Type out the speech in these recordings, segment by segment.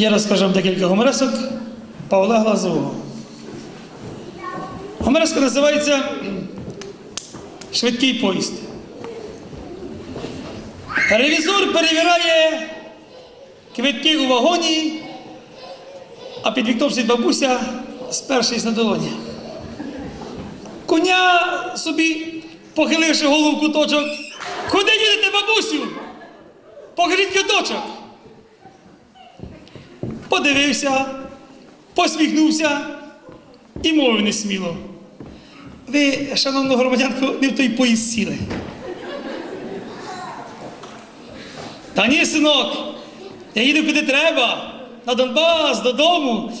Я розкажу вам декілька гуморесок Павла Глазового. Гумореска називається Швидкий поїзд. Ревізор перевіряє квитки у вагоні, а під вікном сидить бабуся, спершись на долоні. Коня собі, похиливши голову куточок. Куди їдете, бабусю? Покажіть квиточок. Подивився, посміхнувся і мовив несміло. Ви, шановна громадянко, не в той поїзд сіли. Та ні, синок, я їду куди треба, на Донбас, додому.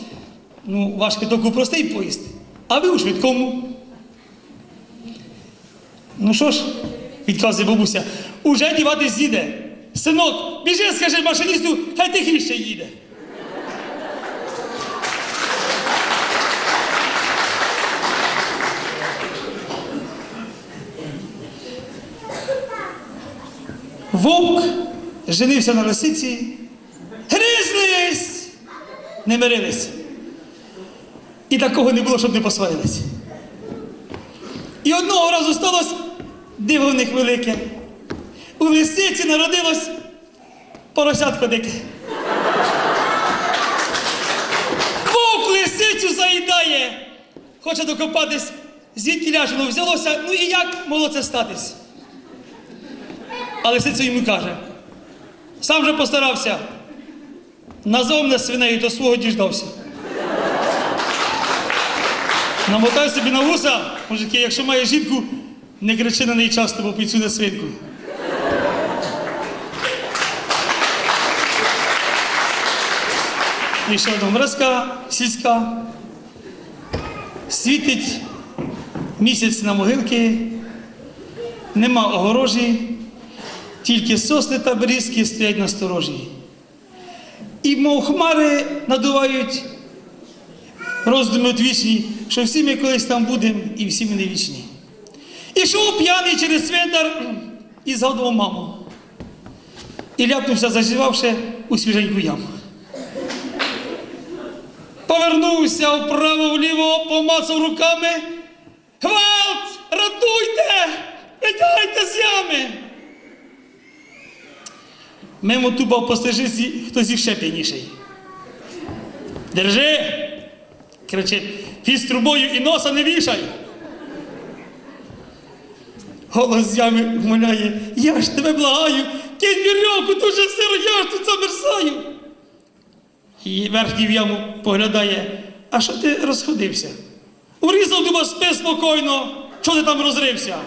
Ну, ваш квиток простий поїзд, а ви у швидкому. Ну що ж, відказує бабуся, уже діватись їде. Синок, біжи, скажи машиністу, хай тихіше їде. Вовк женився на лисиці, гризлись, не мирились. І такого не було, щоб не посварились. І одного разу сталося диво в них велике. У лисиці народилось поросятко дике. Вовк лисицю заїдає, хоче докопатись, звідки ляж воно взялося, ну і як могло це статись? А лисиця йому каже: сам же постарався, назвав мене свинею, до свого діждався. Намотай собі на вуса, мужики, якщо маєш жінку, не кричи на неї часто, бо підсуне свинку. І ще одна мразка сільська. Світить місяць на могилки, нема огорожі, тільки сосни та берізки стоять на сторожі. І мов хмари надувають роздуми одвічні, що всі ми колись там будемо і всі ми не вічні. Ішов п'яний через цвинтар і згадував маму. І ляпнувся, заживавши у свіженьку яму. Повернувся вправо вліво, помацав руками. Гвалт! Ратуйте! Витягайте з ями! Мимо тупав по хтось іще п'яніший. Держи! кричить, фіст трубою і носа не вішай. Голос з ями вмоляє, я ж тебе благаю, кинь вірьовку, дуже сиро, я ж тут замерзаю. І верхній в яму поглядає, а що ти розходився? Урізав дуба, спи спокійно, що ти там розрився?